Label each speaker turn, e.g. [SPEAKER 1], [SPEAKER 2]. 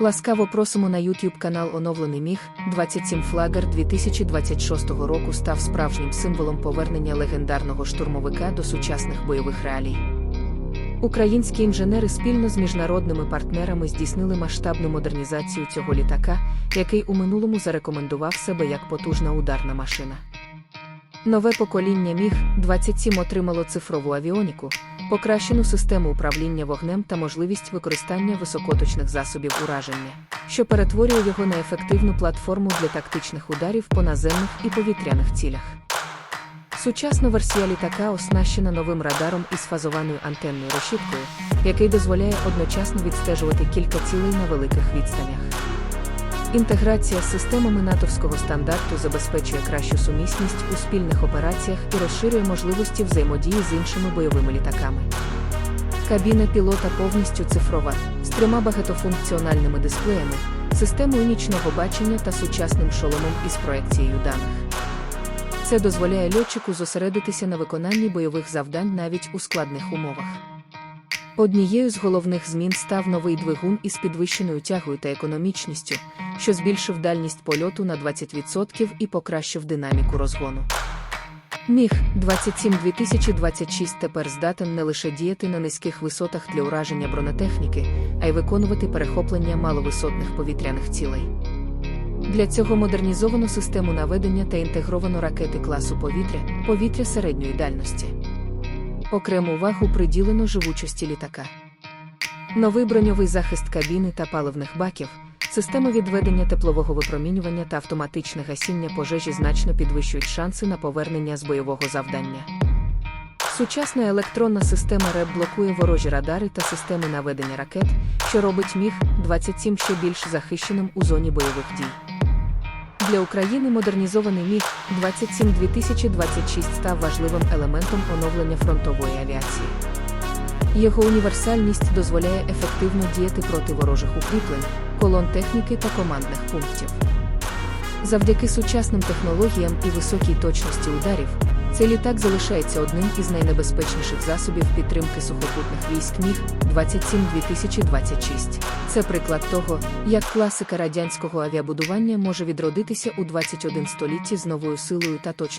[SPEAKER 1] Ласкаво просимо на YouTube канал Оновлений Міг. 27 Флагер 2026 року став справжнім символом повернення легендарного штурмовика до сучасних бойових реалій. Українські інженери спільно з міжнародними партнерами здійснили масштабну модернізацію цього літака, який у минулому зарекомендував себе як потужна ударна машина. Нове покоління Міг-27 отримало цифрову авіоніку, покращену систему управління вогнем та можливість використання високоточних засобів ураження, що перетворює його на ефективну платформу для тактичних ударів по наземних і повітряних цілях. Сучасна версія літака оснащена новим радаром із фазованою антенною решіткою, який дозволяє одночасно відстежувати кілька цілей на великих відстанях. Інтеграція з системами натовського стандарту забезпечує кращу сумісність у спільних операціях і розширює можливості взаємодії з іншими бойовими літаками. Кабіна пілота повністю цифрова, з трьома багатофункціональними дисплеями, системою нічного бачення та сучасним шоломом із проекцією даних. Це дозволяє льотчику зосередитися на виконанні бойових завдань навіть у складних умовах. Однією з головних змін став новий двигун із підвищеною тягою та економічністю, що збільшив дальність польоту на 20% і покращив динаміку розгону. Міг 27 2026 тепер здатен не лише діяти на низьких висотах для ураження бронетехніки, а й виконувати перехоплення маловисотних повітряних цілей. Для цього модернізовано систему наведення та інтегровано ракети класу повітря, повітря середньої дальності. Окрему увагу приділено живучості літака. Новий броньовий захист кабіни та паливних баків, система відведення теплового випромінювання та автоматичне гасіння пожежі значно підвищують шанси на повернення з бойового завдання. Сучасна електронна система РЕП блокує ворожі радари та системи наведення ракет, що робить міг 27 ще більш захищеним у зоні бойових дій. Для України модернізований міг 27 2026 став важливим елементом оновлення фронтової авіації. Його універсальність дозволяє ефективно діяти проти ворожих укріплень, колон техніки та командних пунктів. Завдяки сучасним технологіям і високій точності ударів, цей літак залишається одним із найнебезпечніших засобів підтримки сухопутних військ Міг 27 2026. Це приклад того, як класика радянського авіабудування може відродитися у 21 столітті з новою силою та точністю.